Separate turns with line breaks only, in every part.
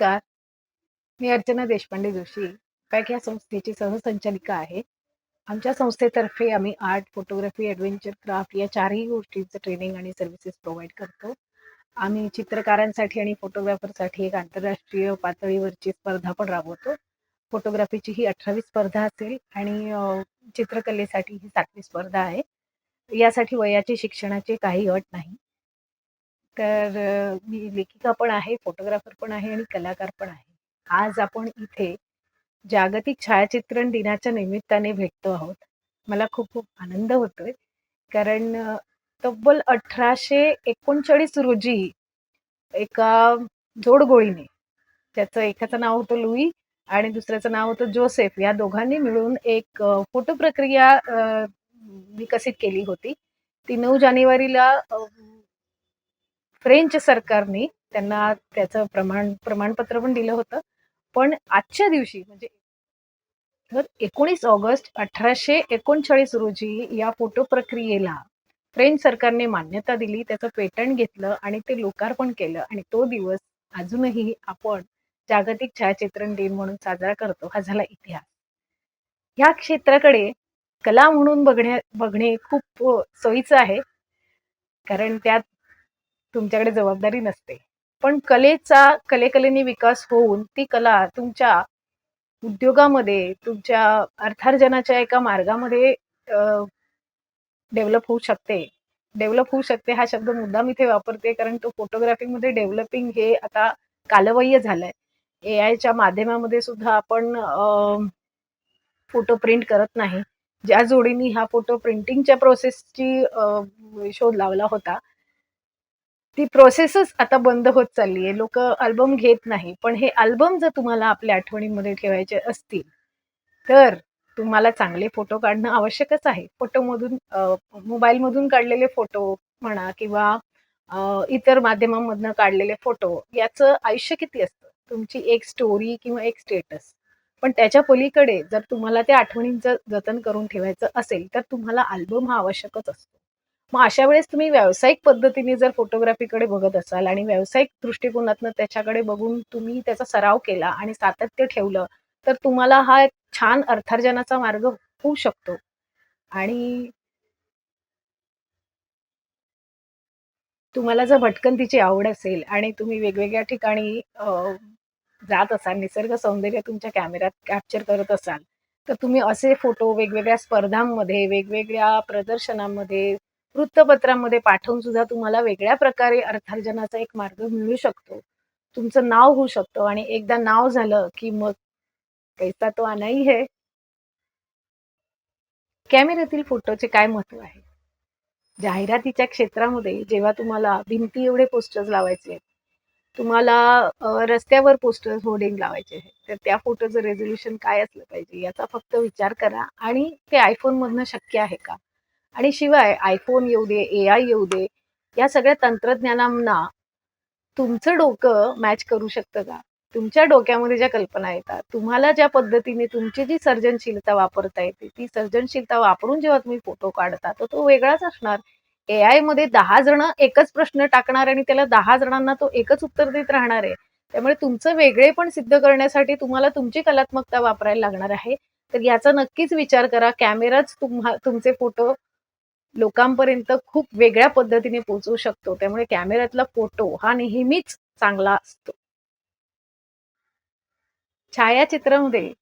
नमस्कार. मी अर्चना देशपांडे जोशी. पॅक या संस्थेची सहसंचालिका आहे. आमच्या संस्थेतर्फे आम्ही आर्ट फोटोग्राफी ॲडव्हेंचर क्राफ्ट या चारही गोष्टींचं ट्रेनिंग आणि सर्व्हिसेस प्रोव्हाइड करतो. आम्ही चित्रकारांसाठी आणि फोटोग्राफरसाठी एक आंतरराष्ट्रीय पातळीवरची स्पर्धा पण राबवतो. फोटोग्राफीची ही अठरावी स्पर्धा असेल आणि चित्रकलेसाठी ही सातवी स्पर्धा आहे. यासाठी वयाची शिक्षणाची काही अट नाही. तर मी लेखिका पण आहे फोटोग्राफर पण आहे आणि कलाकार पण आहे. आज आपण इथे जागतिक छायाचित्रण दिनाच्या निमित्ताने भेटतो आहोत. मला खूप खूप आनंद होतोय. कारण तब्बल अठराशे एकोणचाळीस रोजी एका जोडगोळीने त्याचं एकाचं नाव होतं लुई आणि दुसऱ्याचं नाव होतं जोसेफ या दोघांनी मिळून एक फोटो प्रक्रिया विकसित केली होती. ती नऊ जानेवारीला फ्रेंच सरकारने त्यांना त्याचं प्रमाण प्रमाणपत्र पण दिलं होतं. पण आजच्या दिवशी म्हणजे तर एकोणीस ऑगस्ट अठराशे एकोणचाळीस रोजी या फोटो प्रक्रियेला फ्रेंच सरकारने मान्यता दिली त्याचं पेटंट घेतलं आणि ते लोकार्पण केलं. आणि तो दिवस अजूनही आपण जागतिक छायाचित्रण दिन म्हणून साजरा करतो. हा झाला इतिहास. ह्या क्षेत्राकडे कला म्हणून बघण्या बघणे खूप सोयीचं आहे. कारण त्यात तुमच्याकडे जबाबदारी नसते. पण कलेचा कलेकलेने विकास होऊन ती कला तुमच्या उद्योगामध्ये तुमच्या अर्थार्जनाच्या एका मार्गामध्ये डेव्हलप होऊ शकते. डेव्हलप होऊ शकते हा शब्द मुद्दाम इथे वापरते कारण तो फोटोग्राफीमध्ये डेव्हलपिंग हे आता कालबाह्य झालंय. ए आयच्या माध्यमामध्ये सुद्धा आपण फोटो प्रिंट करत नाही. ज्या जोडीने हा फोटो प्रिंटिंगच्या प्रोसेसची शोध लावला होता ती प्रोसेसच आता बंद होत चालली आहे. लोक अल्बम घेत नाही. पण हे अल्बम जर तुम्हाला आपल्या आठवणीमध्ये ठेवायचे असतील तर तुम्हाला चांगले फोटो काढणं आवश्यकच आहे. फोटोमधून मोबाईलमधून काढलेले फोटो म्हणा किंवा इतर माध्यमांमधनं काढलेले फोटो याचं आयुष्य किती असतं? तुमची एक स्टोरी किंवा एक स्टेटस पण त्याच्या पलीकडे जर तुम्हाला त्या आठवणींचं जतन करून ठेवायचं असेल तर तुम्हाला अल्बम हा आवश्यकच असतो. मग अशा वेळेस तुम्ही व्यावसायिक पद्धतीने जर फोटोग्राफीकडे बघत असाल आणि व्यावसायिक दृष्टिकोनातनं त्याच्याकडे बघून तुम्ही त्याचा सराव केला आणि सातत्य ठेवलं तर तुम्हाला हा एक छान अर्थार्जनाचा मार्ग होऊ शकतो. आणि तुम्हाला जर भटकंतीची आवड असेल आणि तुम्ही वेगवेगळ्या ठिकाणी जात असाल निसर्ग सौंदर्य तुमच्या कॅमेऱ्यात कॅप्चर करत असाल तर तुम्ही असे फोटो वेगवेगळ्या स्पर्धांमध्ये वेगवेगळ्या प्रदर्शनांमध्ये वृत्तपत्रामध्ये पाठवून सुद्धा तुम्हाला वेगळ्या प्रकारे अर्थार्जनाचा एक मार्ग मिळू शकतो. तुमचं नाव होऊ शकतं आणि एकदा नाव झालं की मग पैसा तो आनाही है कॅमेऱ्यातील फोटोचे काय महत्त्व आहे? जाहिरातीच्या क्षेत्रामध्ये जेव्हा तुम्हाला भिंती एवढे पोस्टर्स लावायचे आहेत तुम्हाला रस्त्यावर पोस्टर्स होर्डिंग लावायचे आहेत तर त्या फोटोचं रेझोल्युशन काय असलं पाहिजे याचा फक्त विचार करा आणि ते आयफोन मधनं शक्य आहे का? आणि शिवाय आयफोन येऊ दे ए आय येऊ दे या सगळ्या तंत्रज्ञानांना तुमचं डोकं मॅच करू शकतं का? तुमच्या डोक्यामध्ये ज्या कल्पना येतात तुम्हाला ज्या पद्धतीने तुमची जी सर्जनशीलता वापरता येते ती सर्जनशीलता वापरून जेव्हा तुम्ही फोटो काढता तर तो वेगळाच असणार. ए आयमध्ये दहा जण एकच प्रश्न टाकणार आणि त्याला दहा जणांना तो एकच उत्तर देत राहणार आहे. त्यामुळे तुमचं वेगळेपण सिद्ध करण्यासाठी तुम्हाला तुमची कलात्मकता वापरायला लागणार आहे. तर याचा नक्कीच विचार करा. कॅमेराच तुम्हा तुमचे फोटो लोकांपर्यंत खूप वेगळ्या पद्धतीने पोहोचवू शकतो. त्यामुळे कॅमेऱ्यातला फोटो हा नेहमीच चांगला असतो. छायाचित्रामध्ये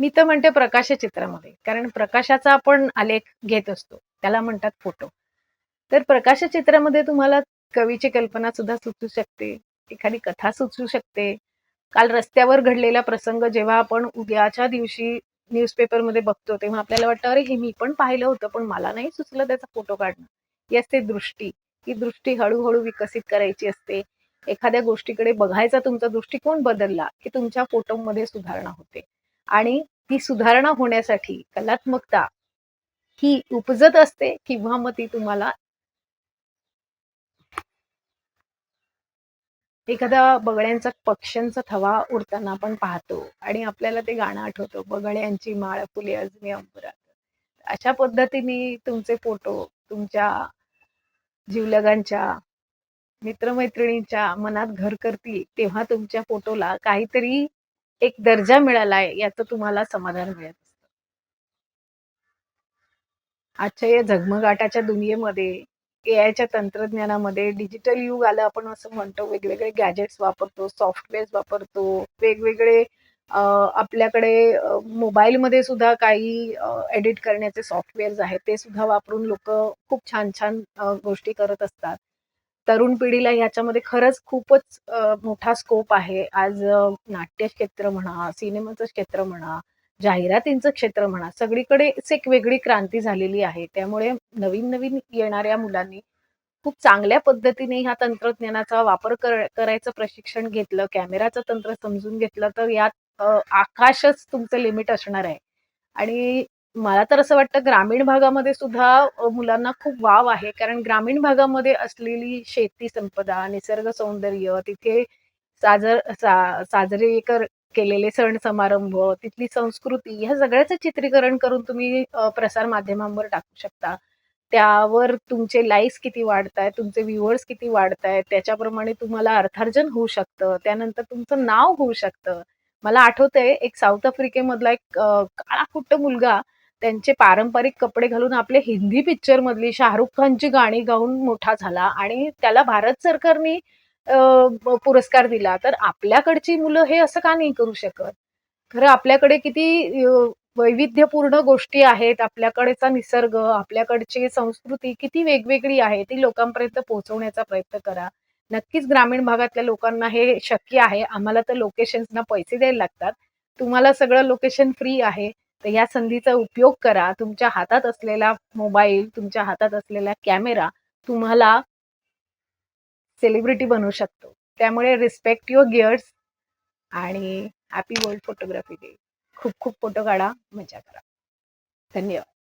मी तर म्हणते प्रकाशचित्रामध्ये कारण प्रकाशाचा आपण आलेख घेत असतो. त्याला म्हणतात फोटो. तर प्रकाशचित्रामध्ये तुम्हाला कवीची कल्पना सुद्धा सुचू शकते एखादी कथा सुचू शकते. काल रस्त्यावर घडलेला प्रसंग जेव्हा आपण उद्याच्या दिवशी न्यूजपेपरमध्ये बघतो तेव्हा आपल्याला वाटतं अरे हे मी पण पाहिलं होतं पण मला नाही सुचलं त्याचा फोटो काढणं. ही असते दृष्टी. ही दृष्टी हळूहळू विकसित करायची असते. एखाद्या गोष्टीकडे बघायचा तुमचा दृष्टिकोन बदलला की तुमच्या फोटोमध्ये सुधारणा होते. आणि ती सुधारणा होण्यासाठी कलात्मकता ही उपजत असते किंवा मग ती तुम्हाला एखादा बगड्यांचा पक्ष्यांचा थवा उडताना आपण पाहतो आणि आपल्याला ते गाणं आठवतं. बगड्यांची माळ फुले अजून अंबरात अशा पद्धतीने तुमचे फोटो तुमच्या जीवलगांच्या मित्रमैत्रिणींच्या मनात घर करतील तेव्हा तुमच्या फोटोला काहीतरी एक दर्जा मिळालाय याचं तुम्हाला समाधान मिळत असतं. आजच्या या झगमगाटाच्या दुनियेमध्ये एआयच्या आयच्या तंत्रज्ञानामध्ये डिजिटल युग आलं आपण असं म्हणतो वेगवेगळे गॅजेट्स वापरतो सॉफ्टवेअर्स वापरतो वेगवेगळे आपल्याकडे मोबाईलमध्ये सुद्धा काही एडिट करण्याचे सॉफ्टवेअर्स आहेत ते सुद्धा वापरून लोक खूप छान छान गोष्टी करत असतात तरुण पिढीला याच्यामध्ये खरंच खूपच मोठा स्कोप आहे. आज नाट्य क्षेत्र म्हणा, सिनेमाचं क्षेत्र म्हणा, जाहिरातींचं क्षेत्र म्हणा, सगळीकडेच एक वेगळी क्रांती झालेली आहे. त्यामुळे नवीन-नवीन येणाऱ्या मुलांनी खूप चांगल्या पद्धतीने ह्या तंत्रज्ञानाचा वापर कर करायचं प्रशिक्षण घेतलं, कॅमेराचं तंत्र समजून घेतलं, तर यात आकाशच तुमचं लिमिट असणार आहे. आणि मला तर असं वाटतं ग्रामीण भागामध्ये सुद्धा मुलांना खूप वाव आहे. कारण ग्रामीण भागामध्ये असलेली शेती संपदा, निसर्ग सौंदर्य, तिथे साजर सा साजरे कर केलेले सण समारंभ, तिथली संस्कृती ह्या सगळ्याचं चित्रीकरण करून तुम्ही प्रसार माध्यमांवर टाकू शकता. त्यावर तुमचे लाईक्स किती वाढतायत, तुमचे व्ह्युअर्स किती वाढतायत, त्याच्याप्रमाणे तुम्हाला अर्थार्जन होऊ शकतं. त्यानंतर तुमचं नाव होऊ शकतं. मला आठवतंय एक साऊथ आफ्रिकेमधला एक काळाकुट्ट मुलगा त्यांचे पारंपरिक कपडे घालून आपले हिंदी पिक्चरमधली शाहरुख खानची गाणी गाऊन मोठा झाला आणि त्याला भारत सरकारने पुरस्कार दिला. तर आपल्याकडची मुलं हे असं का नाही करू शकत? खरं आपल्याकडे किती वैविध्यपूर्ण गोष्टी आहेत. आपल्याकडचा निसर्ग, आपल्याकडची संस्कृती किती वेगवेगळी आहे. ती लोकांपर्यंत पोहोचवण्याचा प्रयत्न करा. नक्कीच ग्रामीण भागातल्या लोकांना हे शक्य आहे. आम्हाला तर लोकेशन्सना पैसे द्यायला लागतात. तुम्हाला सगळं लोकेशन फ्री आहे. तर या संधीचा उपयोग करा. तुमच्या हातात असलेला मोबाईल, तुमच्या हातात असलेला कॅमेरा तुम्हाला सेलिब्रिटी बनू शकतो. त्यामुळे रिस्पेक्ट युअर गिअर्स आणि हॅपी वर्ल्ड फोटोग्राफी डे. खूप खूप फोटो काढा, मजा करा. धन्यवाद.